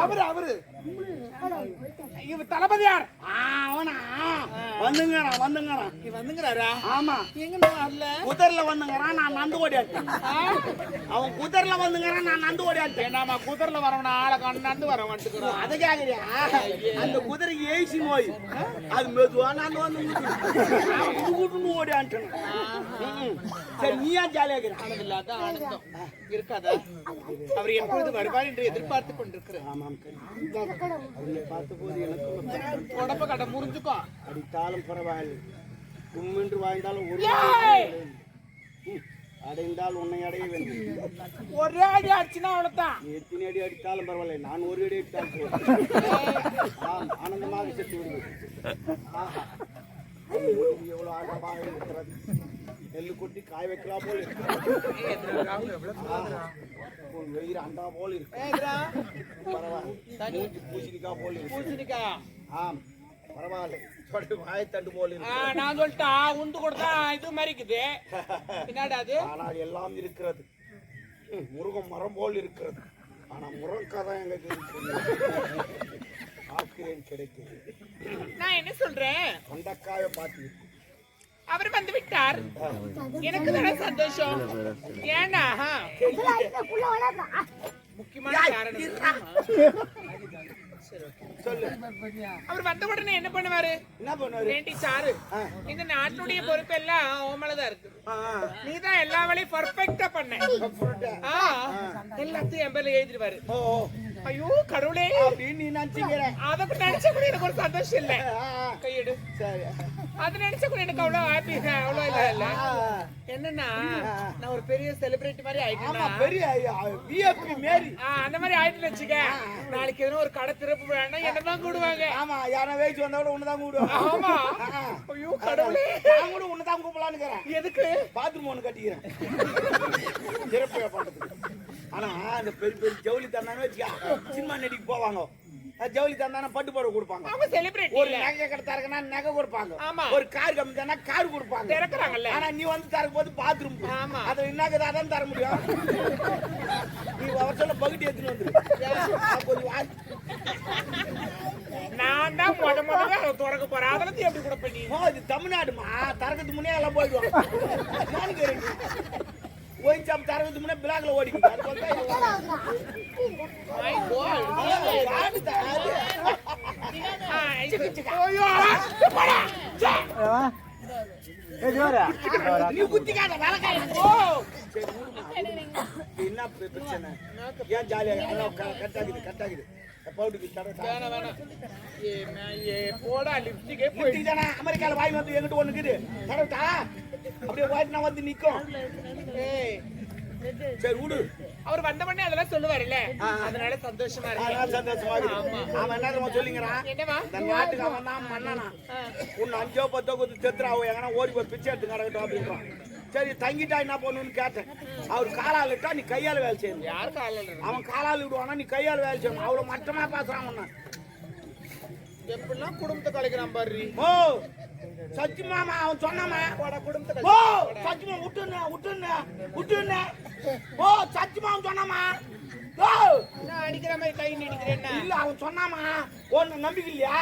அவரு அவரு. இவ தளபதியார் அவனா? வந்துங்கண்ணா வந்துங்கண்ணா நீ வந்துங்கிறாரா ஆமா. எங்க வரல? குதிரைல வந்துங்கிறான் நான் நந்து ஓடியாட்டேன் அவன் குதிரைல வந்துங்கிறான் நான் நந்து ஓடியாட்டேன் நாம குதிரைல வரவன ஆளை கண்ணாந்து வர வந்துக்கிறோம் அதை கேக்குறியா? அந்த குதிரை ஏசி நோய். அது மெதுவா நான் வந்து கூட்டுன்னு ஓடியாட்டேன் சரி நீ ஏன் ஜாலியா இருக்கிற? இல்லாத ஆனந்தம். இருக்காதா? அவர் எப்பொழுது வருவார் என்று எதிர்பார்த்து கொண்டிருக்கிறேன் ஆமாம் கண்ணு. அவனை பார்த்த போது எனக்கு உடம்ப கட்ட முறிஞ்சுக்கோ. அடித்தாலும் பரவாயில்லை. உம்மென்று வாழ்ந்தாலும் ஒரு அடைந்தால் உன்னை அடைய வேண்டும். ஒரே அடி அடிச்சுனா அவ்வளவுதான். நீ எத்தனை அடி அடித்தாலும் பரவாயில்லை. நான் ஒரு அடி அடித்தால் போதும். ஆனந்தமாக செத்து விடுவேன். எவ்வளவு ஆழமாக இருக்கிறது. நெல்லு கொட்டி காய வைக்கலாம் போல். உன் வெயிறு அண்டா போல் இருக்கு? பரவாயில்லை. பூசணிக்காய் போல் இருக்கு. பூசணிக்கா? ஆம். பரவாயில்லை. வாயத்தண்டு போல் இருக்கு. நான் சொல்லிட்டா உண்டு கொடுத்தா இது மாதிரி இருக்குது என்னடா அது? ஆனால் எல்லாம் இருக்கிறது. ம், முருகம் மரம் போல் இருக்கிறது. ஆனா முருங்கதான் எங்க இருக்கிறது ஆக்கிறேன் கிடைக்கிறது நான் என்ன சொல்றேன்? கொண்டக்காய பார்த்து அவர் வந்து விட்டார். எனக்கு தானே சந்தோஷம். ஏன்னா முக்கியமான காரணம் சொல்லு அவர் வந்த உடனே என்ன பண்ணுவாரு? என்ன பண்ணுவாரு? வேண்டி சாரு. இந்த நாட்டுடைய பொறுப்பெல்லாம் ஓமலதான் இருக்கு. ஆ. நீதான் எல்லா வேலையும் பர்ஃபெக்டா பண்ண. எல்லாத்தையும் என் பேர்ல எழுதிடுவாரு. ஐயோ கடவுளே. அப்படின்னு நீ நினைச்சுக்கிற. அதை நினைச்ச கூட எனக்கு ஒரு சந்தோஷம் இல்ல. கையெடு. சரி. அது நினைச்ச கூட எனக்கு அவ்வளவு ஹாப்பி அவ்வளவு இல்ல இல்ல. என்னன்னா நான் ஒரு பெரிய செலிபிரிட்டி மாதிரி ஆமா ஆயிட்டேன்னா பெரிய விஐபி மாரி. அந்த மாதிரி ஆயிட்டு வச்சுக்க. நாளைக்கு எதனா ஒரு கடை திறப்பு வேணா என்னதான் கூடுவாங்க. ஆமா யாரா வேச்சு வந்தா கூட உன்னதான் கூடுவாங்க. ஆமா. ஐயோ கடவுளே. நான் கூட உன்னதான் கூப்பிடலான்னு இருக்கிறேன் எதுக்கு? பாத்ரூம் ஒன்று கட்டிக்கிறேன். சிறப்பு பண்றதுக்கு ஆனா அந்த பெரிய பெரிய ஜவுளி தந்தானே வச்சுக்கா சினிமா நடிக்கு போவாங்க. ஜவுளி தந்தானே பட்டு புடவை கொடுப்பாங்க. அவங்க செலிபிரிட்டி ஒரு நகை கடை தரக்குன்னா நகை கொடுப்பாங்க. ஆமா. ஒரு கார் கம்மி தானே கார் கொடுப்பாங்க. திறக்கறாங்கல்ல. ஆனா நீ வந்து தரக்கும் போது பாத்ரூம் ஆமா. அது என்னக்கு அதான் தர முடியும். நீ அவர் சொல்ல பகுதி எடுத்துன்னு வந்துரு. கொஞ்சம் வா- நான் தான் முத முதல்ல அதை திறக்க போறேன். அதுல இருந்து எப்படி கூட பண்ணி ஓ, இது தமிழ்நாடுமா? தரக்கத்துக்கு முன்னே எல்லாம் போயிடுவாங்க. நானும் கேறேன் ஓயின் சாப் தரக்கத்துக்கு முன்னே பிளாக்ல ஓடிக்குது அது போல தான் எல்லாம். My God. யாரு தராது? ஆ, இது- ஐயோ, போடா. சே. நீ குத்திக்காத வேலைக்கார ஓ சரி, விடுமா. என்ன பிர- பிரச்சனை ஏன் ஜாலியா எல்லாம் க- கட்டாகுது கட்டாகுது பவுடுக்கு தர வேணாம், வேணாம். ஏ, மே- ஏ, போடா லிப்ஸ்டிக்கே போயிடுச்சு லிப்டிக் தானே அமெரிக்கால வாங்கி வந்து எங்கிட்ட ஒண்ணு இருக்குது தரட்டா அப்படியே வாய்ட்டு நான் வந்து நிக்கும். ஏய், சரி விடு. அவர் வந்த உடனே அதெல்லாம் சொல்லுவாருல்ல. அதனால சந்தோஷமா இருக்கு. சந்தோஷமா இருக்குது அவன் என்ன தெரியுமா சொல்லிங்கிறான் என்னவா இந்த நாட்டுக்கு அவன் தான் மன்னனா. உன்னை அஞ்சோ பத்தோ கொடுத்து செத்துறாவோ எங்கன்னா ஓடி போய் பிச்சை எடுத்து கிடக்கட்டும் அப்படின்றான். சரி தங்கிட்டா என்ன பண்ணுன்னு கேட்டேன். அவர் காலால் இட்டா நீ கையால வேலை செய்யணும். யாருக்கு ஆள் அவன் காலால் விடுவானா நீ கையால வேலை செய்யணும். அவ்வளவு மட்டமா பேசுறான் உன்னை எப்படிலாம் குடும்பத்தை கலைக்கிறான் பாரு. ஓ சச்சி மாமா அவன் சொன்னாமா ஓ கலை சச்சிமா விட்டுன்னு விட்டுன்னு விட்டுன்னு ஓ சச்சிமா அவன் சொன்னாமா ஓ. அடிக்கிற மாதிரி கை நீடிக்கிறேன் இல்ல அவன் சொன்னாமா ஒன்னு நம்பிக்கை இல்லையா?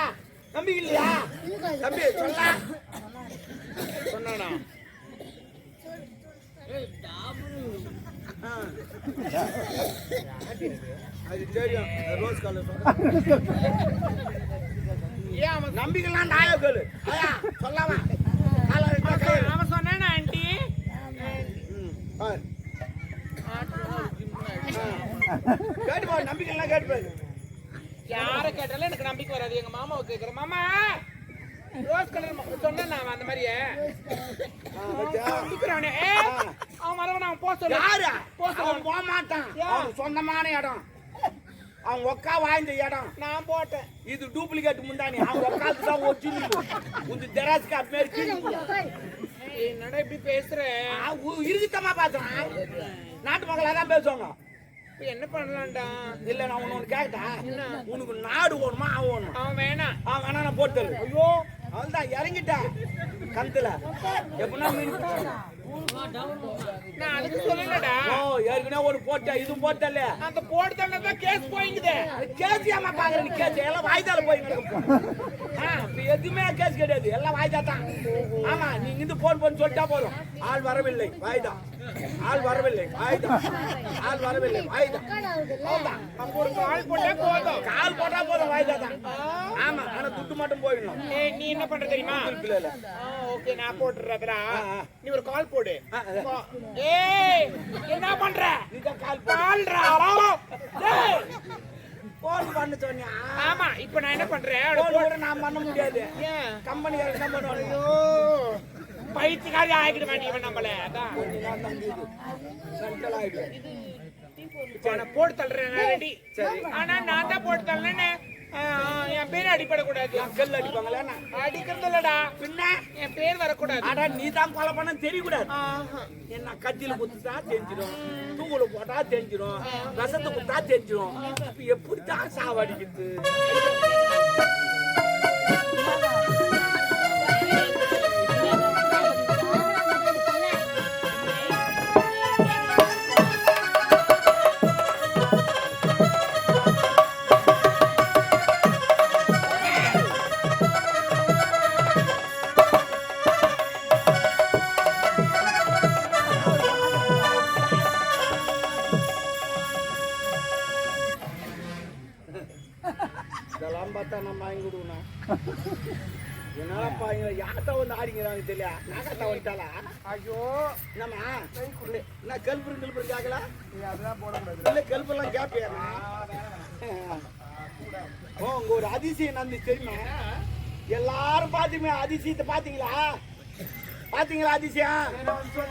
நம்பிக்கை இல்லையா? தம்பி சொல்ல சொன்னானா? அது தெரியும். Rose colour. நம்பிக்கைலாம் நாயா கேளு சொல்லாமா. அவன் சொன்னானா ஆண்டி ம், பாரு. கேட்டு பாரு நம்பிக்கைலாம் கேட்டு பாரு யார கேட்டாலும் எனக்கு நம்பிக்கை வராது எங்க மாமாவை கேக்குறேன் மாமா ரோஸ் கலர் சொன்னேன் நான் அந்த மாதிரியே? நம்பிக்கிறானே அவன் வரவன் அவன் சொல்லு யாரு போ சொல்லு. அவன் போக மாட்டான் சொந்தமான இடம் அவன் ஒக்கா வாய்ந்த இடம். நான் போட்டேன். இது டூப்ளிகேட் முந்தானி அவன் ஒக்காத்து தான் ஒரிஜினல் உங்க ஜெராஸ்க்கு அப்படி என்னடா இப்படி பேசுற? இருக்குத்தமா பாத்துறான் நாட்டு மக்களா தான் பேசுவாங்க. என்ன பண்ணலாம்டா? இல்ல நான் உன்னை ஒண்ணு கேட்டா? உனக்கு நாடு வேணுமா அவன் வேணுமா? அவன் வேணாம் அவன் வேணா நான் போட்டு ஐயோ. அவன் தான் இறங்கிட்டேன். கந்துல. எப்படின்னா மீன் நான் அதுக்கு சொல்லலடா. ஓ ஏற்கனவே ஒரு போட்டா இதுவும் போட்டல அந்த போட்டு தான் கேஸ் போயிங்குது. கேஸ் ஏமா பாக்குற? நீ கேஸ் எல்லாம் வாய்தால போய் கிடக்கும் ஆ, இப்ப எதுவுமே கேஸ் கிடையாது. எல்லாம் வாய்தா தான். ஆமா நீங்க இந்த போன் பண்ணி சொல்லிட்டா போதும். ஆள் வரவில்லை வாய்தா. ஆள் வரவில்லை வாய்தா. ஆள் வரவில்லை வாய்தா. கால் போட்டா போதும். கால் போட்டா போதும் வாய்தா தான். ஆமா ஆனா துட்டு மட்டும் போயிடணும். ஏய், நீ என்ன பண்ற தெரியுமா? இல்ல. இல்ல ஓகே நான் ஆ. நீ ஒரு கால் போடு. ஏய் என்ன பண்ற? நீதான் கால் போடு. கால்ரா டேய் போன் பண்ண சொன்னியா? ஆமா இப்போ நான் என்ன பண்றேன்? போன் கூட நான் பண்ண முடியாது. கம்பெனி தான் பண்ணுவாங்க பைத்தியக்காரி ஆகிட வேண்டியவன் நம்மள. அதான். சென்ட்ரல் நான் போட்டு தள்ளுறேன் ரெடி. ஆனா நான் தான் போட்டு தள்ளேன்னு. என் பேர் அடிபடக்கூடாது. கல் அடிப்பாங்களே அடிக்கிறது இல்லடா பின்ன? என் பேர் வரக்கூடாது. ஆடா நீ தான் கொலை பண்ண தெரியக்கூடாது. என்ன கத்தியில குத்துட்டா தெரிஞ்சிடும். தூக்குல போட்டா தெரிஞ்சிடும். விஷத்தை குத்தா தெரிஞ்சிடும். இப்ப எப்படித்தான் சாவடிக்குது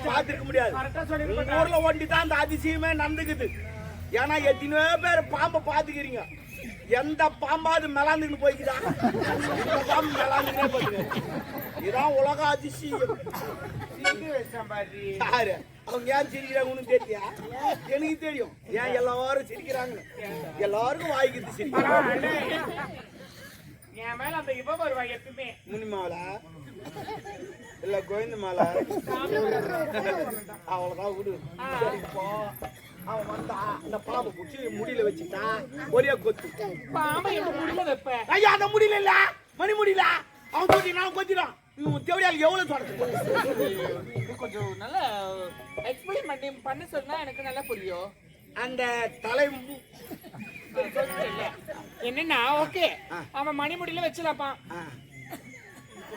பாத்துருக்க முடியாது. ஊர்ல ஒண்டி தான் அந்த அதிசயமே நடந்துக்குது. ஏன்னா எத்தனையோ பேர் பாம்பை பாத்துக்கிறீங்க எந்த பாம்பாவது மெலாந்துன்னு போய்க்குதா? இந்த பாம்பு மெலாந்துனே போகுது இதான் உலக அதிசயம். யாரு? அவங்க ஏன் சிரிக்கிறாங்கன்னு தெரியா எனக்கு தெரியும். ஏன் எல்லாரும் சிரிக்கிறாங்கன்னு எல்லாருக்கும் வாய்க்குது சிரிக்கிறாங்க என் மேல அந்த இவ வருவா எப்பவுமே. முனிமாவல இல்ல கோவிந்த மாலை. அவ்வளவுதான் விடு. அவன் வந்தா அந்த பாம்பை பிடிச்சி முடியல வச்சுட்டா ஒரே கொத்து. பாம்பை எப்படி முடியல வைப்ப? ஐயா அந்த முடியல இல்ல. மணி முடியல அவன் கொத்தி நான் கொத்திடான் இவன் தேவையால் எவ்வளவு தொடர்ந்து கொஞ்சம் நல்லா எக்ஸ்பிளைன் பண்ணி பண்ண சொன்னா எனக்கு நல்லா புரியும். அந்த தலை என்னன்னா ஓகே. அவன் மணிமுடியில வச்சிடப்பான் ஆ,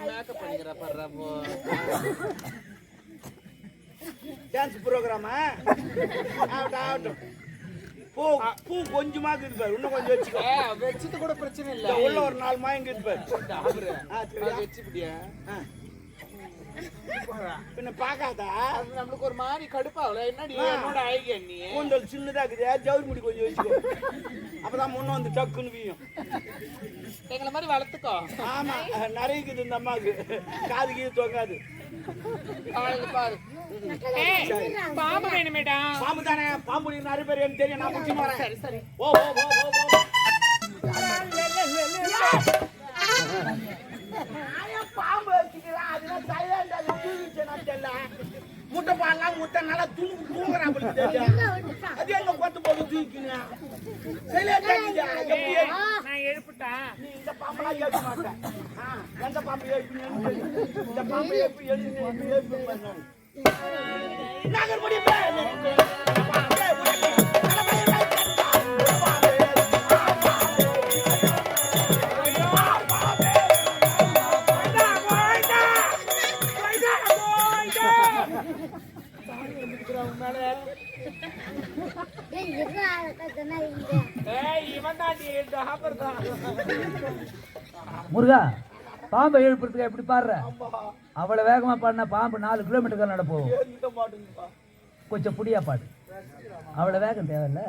மேக்கப் பண்ணிக்கிற படுறப்போ டான்ஸ் ப்ரோக்ராமா ஆகட்டும் ஆகட்டும் பூ பூ கொஞ்சமா இருக்குது பாரு இன்னும் கொஞ்சம் வச்சுக்கோ. வச்சது கூட பிரச்சனை இல்ல. உள்ள ஒரு நாலு மாயம் இருக்குது பாரு ஆ. பின்ன பார்க்காதா? அது நம்மளுக்கு ஒரு மாதிரி கடுப்பாகல. என்னடி. என்னோட ஐடியா நீ? கூந்தல் சின்னதா இருக்குது ஜவுரி முடி கொஞ்சம் வச்சுக்கோ. அப்பதான் முன்ன வந்து டக்குன்னு வீயும். எங்களை மாதிரி வளர்த்துக்கோ. ஆமா நிறைய இருக்குது இந்த அம்மாவுக்கு. காது கீது தொங்காது. அவளுக்கு பாரு. பாம்பு வேணுமேடா பாம்பு தானே? பாம்பு நிறைய பேர் எனக்கு தெரியும். நான் முடிச்சு வரேன். சரி சரி. ஓ ஓ ஓ ஓ பாம்பு வச்சுக்கிறேன் அதெல்லாம் சைலண்ட் அது தூங்கிச்சேனா தெரியல முட்டை பால்லாம் முட்டை நல்லா தூங்கு தூங்குறா தெரியல அது எங்க கொத்து போது தூக்கிங்க நான் எழுப்பிட்டேன் நீ இந்த பாம்பெல்லாம் ஏற்க மாட்டேன் ஆ, எந்த பாம்பு ஏற்கணும் இந்த பாம்பு எப்படி எழுதி எப்படி ஏற்கும் முருகா பாம்பை எழுப்புறதுக்கு எப்படி பாடுற? அவ்வளவு வேகமா பாடினா பாம்பு நாலு கிலோமீட்டர் நடப்போம் போகும் கொஞ்சம் புடியா பாடு. அவ்வளவு வேகம் தேவையில்ல.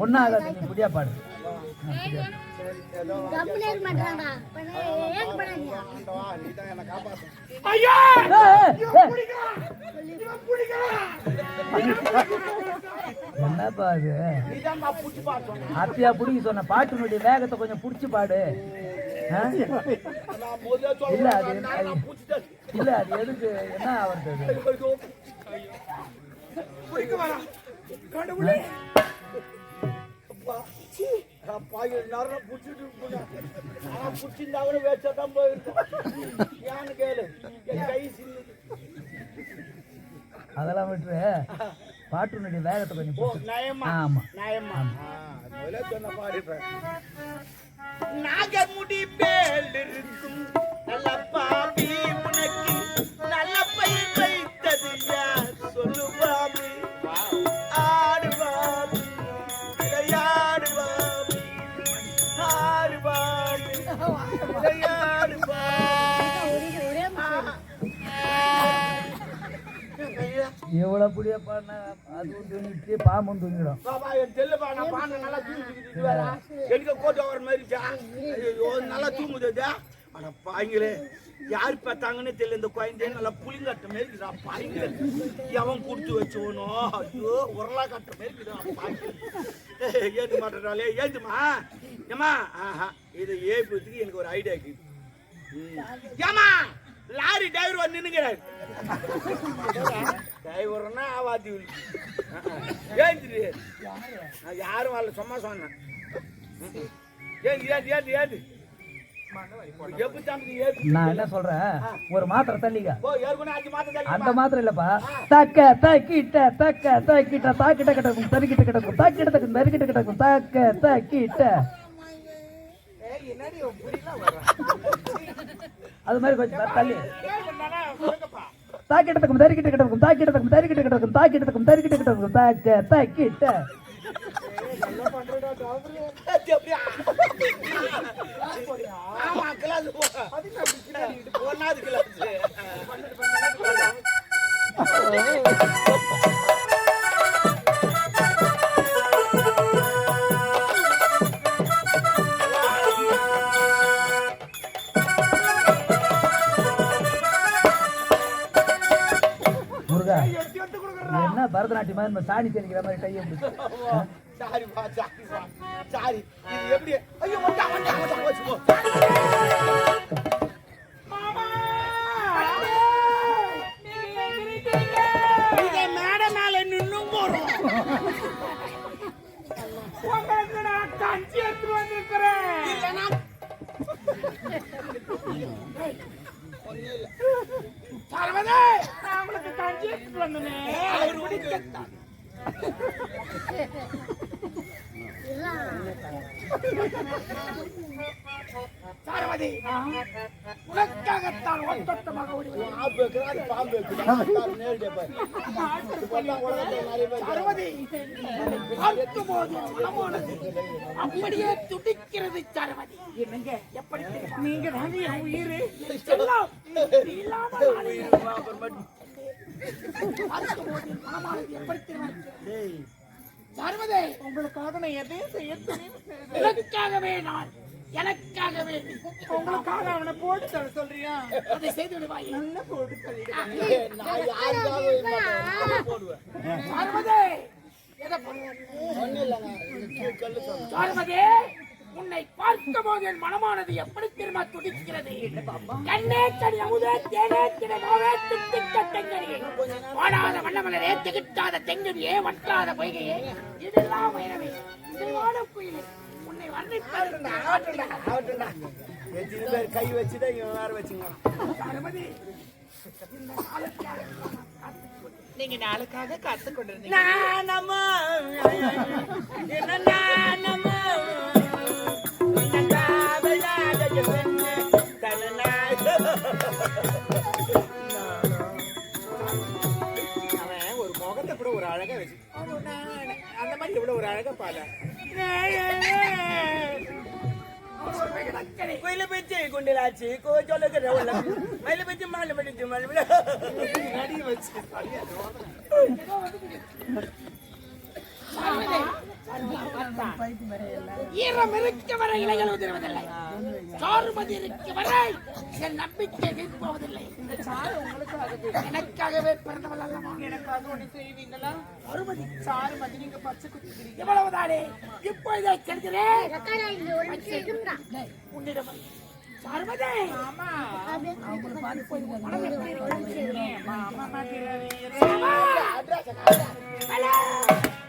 ஒன்னாகாது புடியா பாடு. என்னப்பா பார்த்தோம் அத்தியா பிடிக்க சொன்ன பாட்டினுடைய வேகத்தை கொஞ்சம் புடிச்சு பாடு இல்ல, அது- இல்ல அது எதுக்கு? என்ன வேஸ்டா தான் போயிருக்கோம். அதெல்லாம் விட்டுரு. பாட்டினுடைய வேகத்தை கொஞ்சம் ஆமா. நயமா? முதல்ல சொன்ன பாரு நாகமுடி மேல் இருக்கும். நல்ல பாபி உனக்கு நல்ல பயிர் வைத்தது யார்? எவ்வளோ எவ்வளவு புடிய பாடினா அதுவும் தூங்கிட்டு பாம்பும் தூங்கிடும். நல்லா தூங்கிட்டு எனக்கு கோட்டை வர மாதிரிச்சா ஐயோ நல்லா தூங்குது இது. அட பாய்ங்களே யார் பார்த்தாங்கன்னு தெரியல இந்த குழந்தைய நல்லா புளிங்கட்ட மாதிரி இருக்குதா பாய்ங்க எவன் கொடுத்து வச்சவனோ ஐயோ உரலா கட்ட மாதிரி இருக்குதா பாய்ங்க ஏந்து மாட்டாலே ஏந்துமா ஏமா ஆஹா இதை ஏற்படுறதுக்கு எனக்கு ஒரு ஐடியா இருக்குது ம். லாரி டிரைவர் வந்து நின்னுங்கிறாரு டிரைவர்னா ஆவாதி ஏந்திரு நான் யாரும் வரல சும்மா சொன்னேன். ஏந்து ஏந்து ஏந்து ஏந்து நான் என்ன சொல்றேன்? ஒரு மாத்திரை மாதம் அந்த மாத்திரை இல்லப்பா. தக்க தக்கிட்ட தக்க தக்கிட்ட தாக்கிட்ட கிடக்கும் தறிக்கிட்ட கிடக்கும் தாக்கிட்ட தக்கும் தறிக்கிட்ட கிடக்கும் தக்க தக்கிட்ட. அது மாதிரி கொஞ்சம் தள்ளி. தாக்கிட்டதுக்கும் தறிக்கிட்ட கிடக்கும் தாக்கிட்டதுக்கும் தறிக்கிட்ட கிடக்கும் தாக்கிட்டதுக்கும் தறிக்கிட்ட கிடக்கும் தாக்க தக்கிட்ட. ஒன்னாவது கிளாஸ். என்ன பரதநாட்டியம் மாதிரி நம்ம சாணி தெளிக்கிற மாதிரி கையை பிடிச்சு. சாரிப்பா சாரிப்பா சாரி இது எப்படி ஐயோ வந்தா வந்தா வந்தா போச்சு போ இதை மேடை மேல நின்னும் போறோம் உங்களுக்கு நான் கஞ்சி எடுத்து வந்திருக்கிறேன் இல்லைன்னா சரவணே, நான் உங்களுக்கு கஞ்சி எடுத்துட்டு வந்தேனே. அவர் குடிக்க சரவதி, உனக்காகத்தான் ஒட்டொட்டமாக ஓடி பாம்பு வைக்கிறாரு, பாம்பு வைக்கிறாரு. மனமானது அப்படியே துடிக்கிறது சாரவதி என்னங்க எப்படி நீங்க என் உயிர் எல்லாம் இல்லாமல் வாழுகிறேன். பார்க்கும்போது மனமானது எப்படி தெரியுமா? டேய், சர்வதே உங்களுக்காக நான் எதையும் செய்ய எனக்காகவே நான் எனக்காகவே. உங்களுக்காக அவனை போட்டு தர சொல்றியா? அதை செய்து விடுவாய் நல்ல போட்டு. சர்வதே எதை பண்ண- உன்னை பார்க்கும் போது என் மனமானது எப்படி திரும்ப துடிக்கிறது? கண்ணே கனி அமுதே தேனே நோவே தித்திக்க தெங்கனியே வாடாத வண்ணமலரே திகிட்டாத தெங்கனியே வற்றாத பொய்கையே. இதெல்லாம் உயரவே இதுவான குயிலே. உன்னை வர்ணிப்பது ஆகட்டும்டா, ஆகட்டும்டா. எத்தனை பேர் கை வச்சுதான் இவன் வேற வச்சுங்க. நீங்க நாளுக்காக காத்து கொண்டிருந்தீங்க நானம்மா என்ன நானம்மா அந்த மாதிரி எவ்வளவு ஒரு அழகா பால கோயில பிச்சு குண்டிலாச்சு கோச்சோலுக்கு ரவுல மயில பிச்சு மாலை படிச்சு மலை வச்சு ஈரம் இருக்க வரை இலைகள் உதிர்வதில்லை சாருமதி இருக்க வரை என் நம்பிக்கை எனக்காகவே பிறந்தவள் எனக்காக செய்வீங்களா சாருமதி சாருமதி நீங்க பச்சை குத்திக்கிறீங்க இவ்வளவுதானே? இப்பொழுதே செல்கிறேன் Thank டேய், உன்னிடம் வந்து. சாருமதி! ஆமா மாமா மாமா மதிரவே ஹலோ! மாம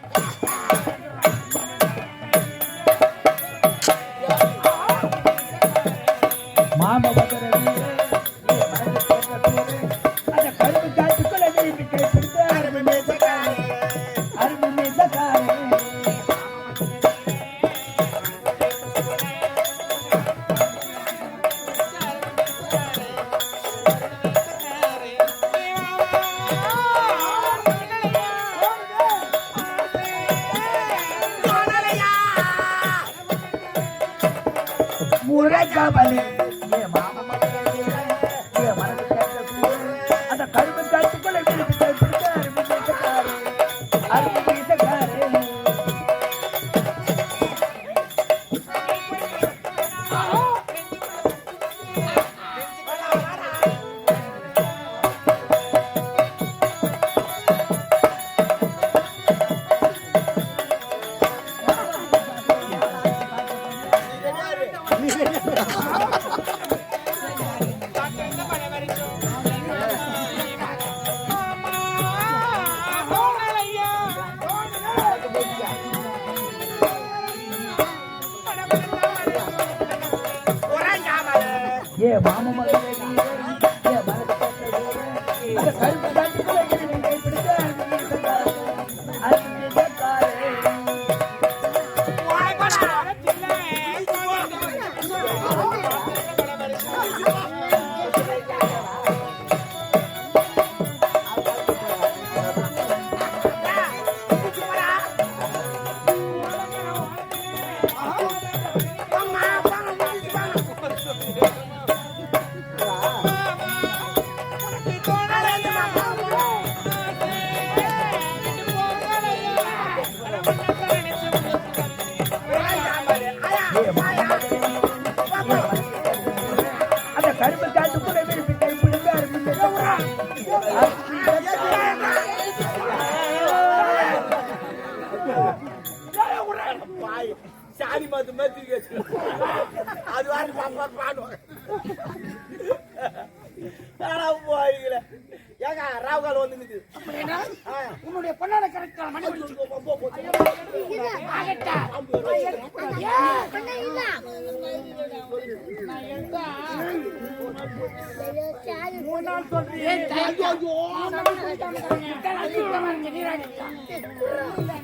அசுத்தமா இருக்கு நீராடிட்டா.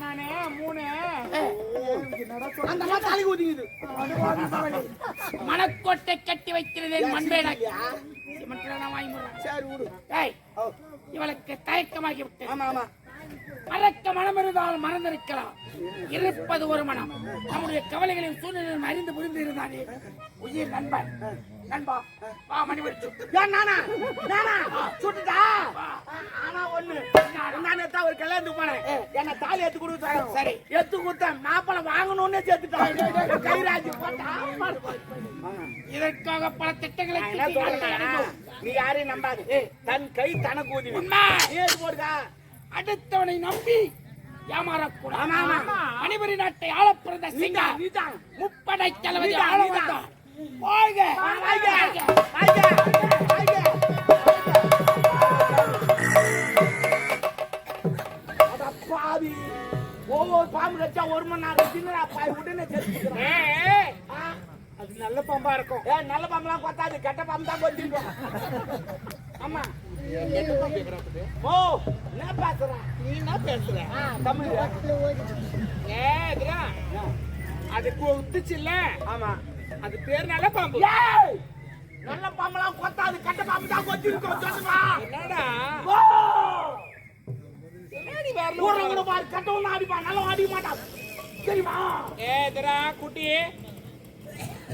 நானே மூணு மணக்கோட்டை கட்டி வைக்கிறது மண்பேடா சிமெண்ட்ல வாங்கி போடுறேன். சரி விடு. ஏய், இவளுக்கு தயக்கமாகி விட்டது ஆமா ஆமா. மறக்க மனம் இருந்தால் மறந்திருக்கலாம். இருப்பது ஒரு மனம். நம்முடைய கவலைகளையும் சூழ்நிலையும் அறிந்து புரிந்து இருந்தானே உயிர் நண்பன். நண்பா வா மணி வச்சு ஏன் நானா? நானா? சுட்டுட்டா? ஆனா ஒண்ணு நான் நேத்தா ஒரு கல்யாணத்துக்கு போனேன். என்ன தாலி எடுத்து கொடுத்தாங்க சரி. எடுத்து கொடுத்தேன். மாப்பிளை வாங்கணும்னே சேர்த்துட்டான் கைராஜி போட்டா. இதற்காக பல திட்டங்களை. நீ யாரையும் நம்பாது. தன் கை தனக்கு உதவி. உண்மை. நீ எடுத்து போடுதா அடுத்தவனை நம்பி ஏமாறக்கூடாது. மணிபுரி நாட்டை ஆள பிறந்த சிங்கம். முப்படை தளபதி ஆள நீதான். வாழ்க! வாழ்க. வாங்க அட பாவி! ஒவ்வொரு பாம்பு கச்சா ஒரு மணி நேரம் தின்னடா பாய்? உடனே ஏய், அது நல்ல பம்பா இருக்கும். ஏ நல்ல பாம்புலாம் பார்த்தாது. கெட்ட பாம்பு தான் கொத்திருக்கோம் ஆமா. ஓ என்ன பேசுற? நீ என்ன பேசுற? தமிழ். ஏ. அது குத்துச்சுல்ல ஆமா. அது பேர் நல்ல பாம்பு நல்ல பாம்பெல்லாம் கொத்தாது கெட்ட பாம்பு தான் கொத்திருக்கோம் சொல்லுமா? என்னடா? ஊர்ல கூட பாரு கட்டவன் அடிப்பான் நல்லா அடிக்க மாட்டான். தெரியுமா? ஏ இதுடா குட்டி?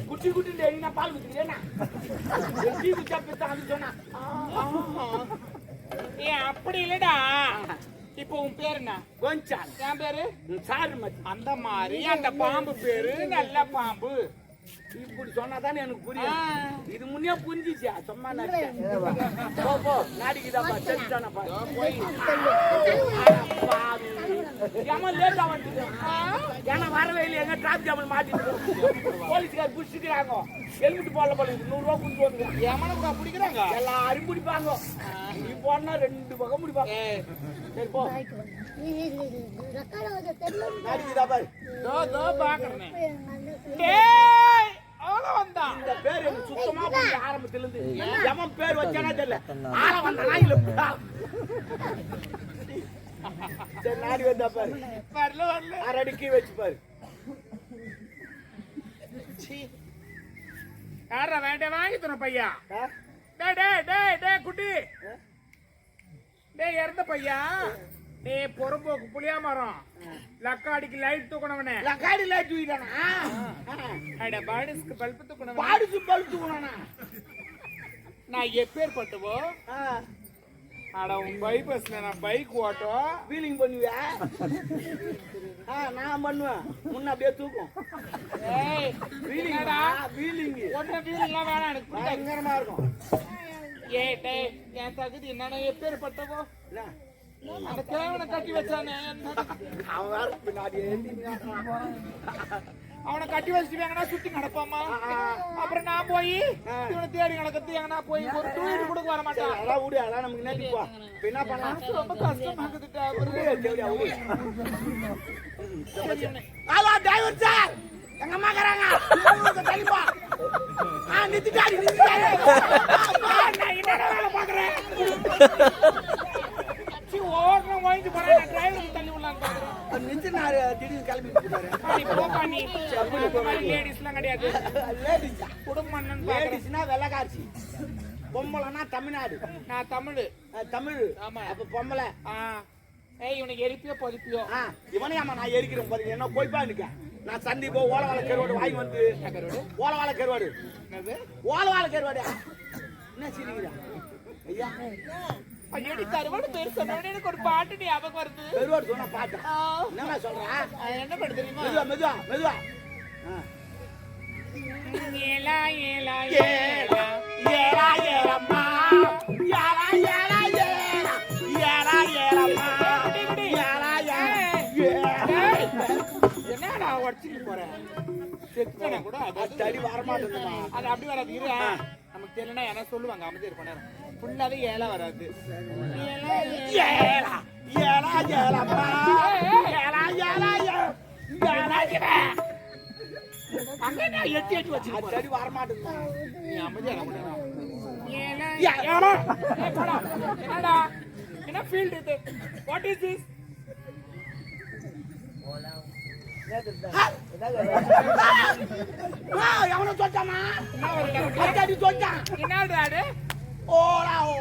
குட்டி குட்டி டேய் நான் பால் குடிக்கிறேன் டீ குடிச்சா பித்தா அது சொன்னா ஏ அப்படி இல்லடா. இப்போ உன் பேர் என்ன? கொஞ்சம் என் பேரு? சாரு அந்த மாதிரி அந்த பாம்பு பேரு நல்ல பாம்பு. இப்படி சொன்னாதானே எனக்கு. புரியும். இது முன்னே புரிஞ்சிச்சு. சும்மா போ போ. நாடிக்குதாப்பா செஞ்சானப்பா போய். ஏமா லேட்டா வந்துட்டு ஏன்னா வரவே இல்லை எங்க டிராபிக் ஜாமல் மாட்டிட்டு போலீஸ்கார் புடிச்சுக்கிறாங்க. ஹெல்மெட் போடல போல இது நூறு ரூபா கொடுத்து வந்து. எமனை கூட பிடிக்கிறாங்க? எல்லாரும் பிடிப்பாங்க. நீ போனா ரெண்டு பக்கம் பிடிப்பாங்க. சரி போ. நாடிக்குதா பாரு. தோ பாக்குறேன் டேய் அவ்வளோ வந்தான். இந்த பேர் எனக்கு சுத்தமா புரியல ஆரம்பத்துல இருந்து எவன் பேர் வச்சானா தெரியல. ஆள வந்தானா இல்ல சரி நாடி வந்தா பாரு. வரல வரல. அரை அடிக்கி வச்சு பாரு. யாரா வேண்டாம் வாங்கி தர பையா? டேய் டேய் டேய் டேய் குட்டி. டேய் இறந்த பையா. டேய் பொறம்போக்கு புளியா மரம் லக்காடிக்கு லைட் தூக்கணவனே லக்காடி லைட் தூக்கிட்டானா? அட பாடிஸ்க்கு பல்பு தூக்கணவனே பாடிச்சு பழுத்து தூக்கினானா? நான் எப்பேற்பட்டவோ? அட உன் பைபஸ்ல நான் பைக் ஓட்டும் வீலிங் பண்ணுவியா? ஆ, நான் பண்ணுவேன். முன்ன அப்படியே தூக்கும். ஏய் வீலிங் என்னடா? வீலிங் ஒன்றை வீலெல்லாம் வேணாம் எனக்கு. பயங்கரமா இருக்கும். ஏய் டேய் என் தகுதி என்னன்னா எப்பேற்பட்டவோ? என்ன? அந்த கட்டி வச்சானே. என்ன- அவன் பின்னாடி அவனை கட்டி வச்சுட்டு எங்கன்னா சுத்தி நடப்பாமா? அப்புறம் நான் போய் இவனை தேடி நடக்கிறது எங்கன்னா போய் ஒரு டூர் கூட வர மாட்டான். அதான் விடு அதான் நமக்கு என்ன போ என்ன பண்ணலாம் ரொம்ப கஷ்டமா அதான் டிரைவர் சார் எங்க அம்மா கராங்க தள்ளிப்பா ஆ நிறுத்திட்டாடி நிறுத்திட்டாடி நான் என்னடா வேலை பாக்குறேன் சீ, ஓடுறோம் வாங்கிட்டு போறேன். நான் டிரைவர் தள்ளி விடலான்னு பாக்குறேன். நிறுத்தினாரு திடீர்னு கிளம்பி போப்பா நீ. லேடிஸ்லாம் கிடையாது. லேடிஸ் குடும்பம் லேடிஸ்னா வெள்ளக்காட்சி பொம்பளைனா தமிழ்நாடு. நான் தமிழ். தமிழ். ஆமா. அப்ப பொம்பளை. ஏய் இவனை எரிப்பியோ பொதிப்பியோ? ஆ இவனே அம்மா நான் எரிக்கிறேன் பாருங்க என்ன போய்ப்பா நிக்க நான் சந்தி போ ஓலவாழ கருவாடு வாங்கி வந்து. ஓலவாழ கருவாடு? ஓலவாழ கருவாடு? என்ன சிரிக்கிறா? ஐயா. ஐயடி கருவாடு பேர் சொன்னோடனே எனக்கு ஒரு பாட்டு ஞாபகம் வருது. கருவாடு சொன்னா என்னடா சொல்றா? என்ன பாட்டு தெரியுமா? மெதுவா மெதுவா மெதுவா. ஆ. ஏலா ஏலா ஏலா, ஏலா, ஏலம்மா. ஏலா, ஏலா, ஏலா. ஏலா, ஏலம்மா. ஏலா. என்னடா உடச்சிட்டு போற? செத்துனா கூட? அது தடி வரமாட்டேங்குதுமா. அது அப்படி வராது. இரு நமக்கு தெரியலனா என்ன சொல்லுவாங்க. அமைதி இருப்ப நேரம். ஃபுல்லாவே ஏலா வராது ஏலா, ஏலா. ஏலா, ஏலா, ஏலம்மா. ஏலா, ஏலா, ஏலா. ஏலா, ஏலா. அங்க நான் எட்டி எட்டி வச்சு அது தடி வரமாட்டேங்குதுமா நீ அமைதியா இருக்க நேரம். ஏலா, ஏ- ஏலா. ஏய், போடா. என்னடா என்ன ஃபீல்ட் இது வாட் இஸ் திஸ் எவனோ சொல்லிட்டாமா என்ன ஒரு ஓலா ஓ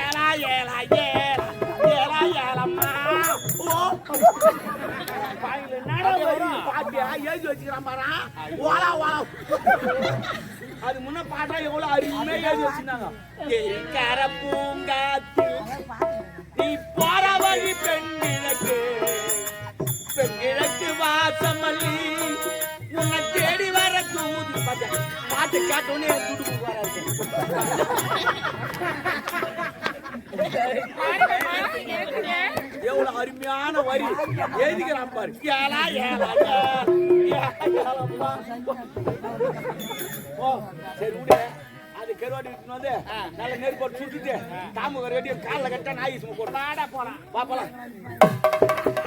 ஏலா ஏலா ஏலா ஏலா ஏலம்மா ஓ பாட்டியா எழுதி வச்சுக்கிறான் பாரா ஓலா ஓலா அது முன்ன பாட்டா எவ்வளவு அருமையா எழுதி வச்சிருந்தாங்க எரிக்கர பூங்காத்தில் நீ போற வழி பெண்ணிழக்கு பெண்ணிழக்கு வாசமல்லி உன்னை தேடி வர தூது பாட்டு கேட்டோன்னே துடுப்பு வராது எவ்வளவு அருமையான வரி. எழுதிக்கிறான் பாரு. ஏலா ஏலா. ஓ சரி விடு. அது கருவாடி எடுத்துன்னு வந்து நல்ல நெருப்போட்டு சுட்டுட்டு தாம்பு ரெடி காலில் கட்டா நாய் சும்மா போட்டு. போலாம். பாப்பலாம் நான்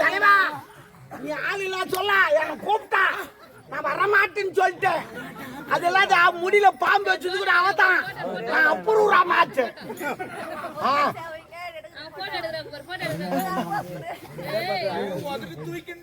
தலைவா நீ ஆள் இல்ல சொல்ல என்ன கூப்பிட்டா. நான் வரமாட்டேன்னு சொல்லிட்டேன். அதெல்லாம் முடியல பாம்பு வச்சது கூட அவதான். நான் ஏய் உதட்டு தூக்கி